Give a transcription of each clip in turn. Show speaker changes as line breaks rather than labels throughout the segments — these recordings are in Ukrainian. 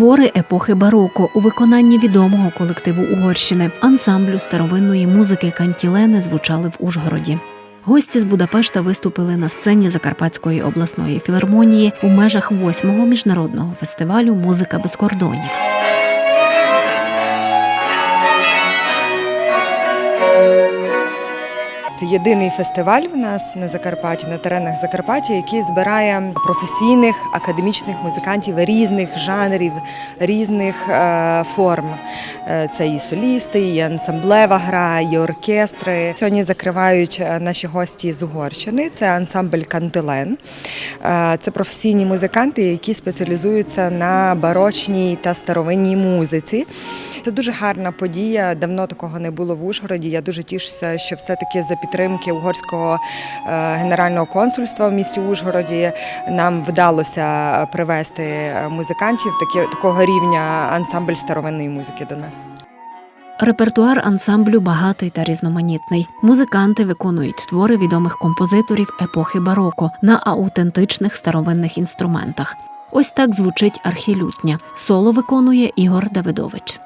Твори епохи бароко у виконанні відомого колективу Угорщини, ансамблю старовинної музики Кантілени звучали в Ужгороді. Гості з Будапешта виступили на сцені Закарпатської обласної філармонії у межах восьмого міжнародного фестивалю Музика без кордонів.
Це єдиний фестиваль в нас на Закарпатті, на теренах Закарпаття, який збирає професійних академічних музикантів різних жанрів, різних е, форм. Е, Це і солісти, і ансамблева гра, і оркестри. Сьогодні закривають е, наші гості з Угорщини. Це ансамбль Кантилен. Е, Це професійні музиканти, які спеціалізуються на барочній та старовинній музиці. Це дуже гарна подія. Давно такого не було в Ужгороді. Я дуже тішуся, що все-таки за підтримки угорського генерального консульства в місті Ужгороді нам вдалося привезти е, музикантів такого рівня ансамбль старовинної музики до нас.
Репертуар ансамблю багатий та різноманітний. Музиканти виконують твори відомих композиторів епохи бароко на аутентичних старовинних інструментах. Ось так звучить архілютня. Соло виконує Ігор Давидович.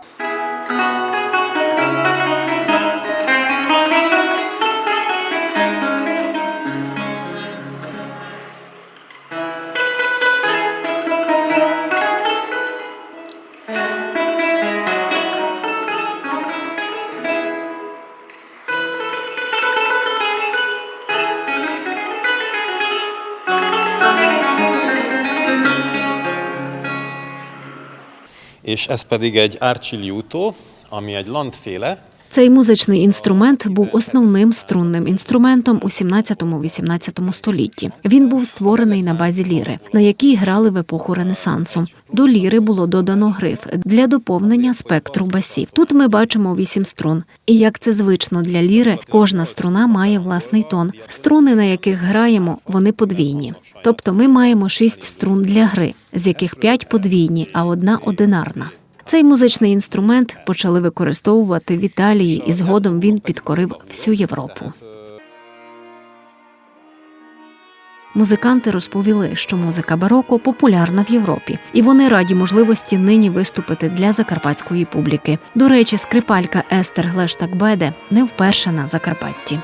És ez pedig egy Archiliuto, ami egy landféle,
Цей музичний інструмент був основним струнним інструментом у 17-18 столітті. Він був створений на базі ліри, на якій грали в епоху Ренесансу. До ліри було додано гриф для доповнення спектру басів. Тут ми бачимо вісім струн. І як це звично для ліри, кожна струна має власний тон. Струни, на яких граємо, вони подвійні. Тобто ми маємо шість струн для гри, з яких п'ять подвійні, а одна одинарна. Цей музичний інструмент почали використовувати в Італії, і згодом він підкорив всю Європу. Музиканти розповіли, що музика бароко популярна в Європі, і вони раді можливості нині виступити для закарпатської публіки. До речі, скрипалька Естер Глештак-Беде не вперше на Закарпатті.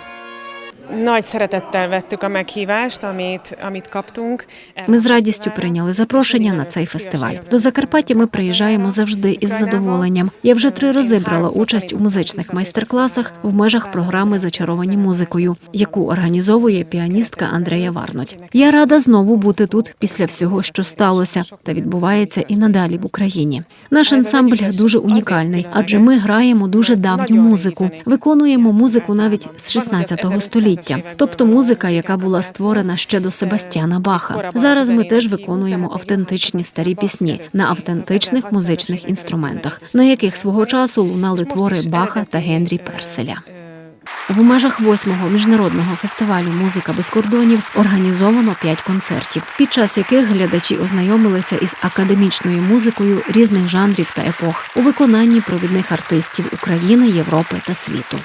Nagy szeretettel vettük a meghívást, amit, amit kaptunk.
Ми з радістю прийняли запрошення на цей фестиваль. До Закарпаття ми приїжджаємо завжди із задоволенням. Я вже три рази брала участь у музичних майстер-класах в межах програми Зачаровані музикою, яку організовує піаністка Андрея Варноть. Я рада знову бути тут після всього, що сталося та відбувається і надалі в Україні. Наш ансамбль дуже унікальний, адже ми граємо дуже давню музику, виконуємо музику навіть з 16 століття, тобто музика, яка була створена ще до Себастьяна Баха. Зараз ми теж виконуємо автентичні старі пісні на автентичних музичних інструментах, на яких свого часу лунали твори Баха та Генрі Перселя. В межах восьмого міжнародного фестивалю Музика без кордонів організовано п'ять концертів, під час яких глядачі ознайомилися із академічною музикою різних жанрів та епох у виконанні провідних артистів України, Європи та світу.